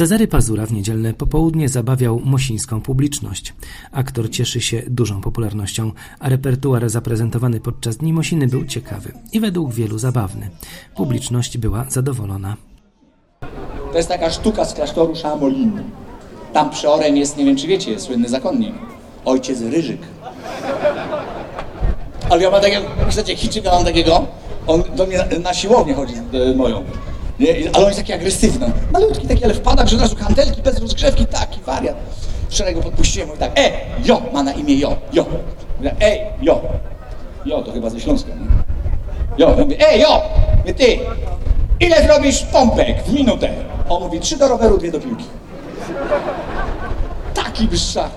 Cezary Pazura w niedzielne popołudnie zabawiał mosińską publiczność. Aktor cieszy się dużą popularnością, a repertuar zaprezentowany podczas Dni Mosiny był ciekawy i według wielu zabawny. Publiczność była zadowolona. To jest taka sztuka z klasztoru Szamolin. Tam przeorem jest, nie wiem czy wiecie, słynny zakonnik. Ojciec Ryżyk. Ale ja mam takiego, myślicie, Chiczyka mam takiego, on do mnie na, na siłownię chodzi e, moją. Nie? Ale on jest taki agresywny. Malutki taki, ale wpada, że od razu hantelki bez rozgrzewki, taki wariat. Wczoraj go podpuściłem, mówi tak, e, jo, ma na imię jo, jo. Mówię, Ej, jo. Jo, to chyba ze Śląska, nie? Jo, ja mówię, ej, jo, mówię, ty, ile zrobisz pompek w minutę? On mówi, trzy do roweru, dwie do piłki. Taki wyższa.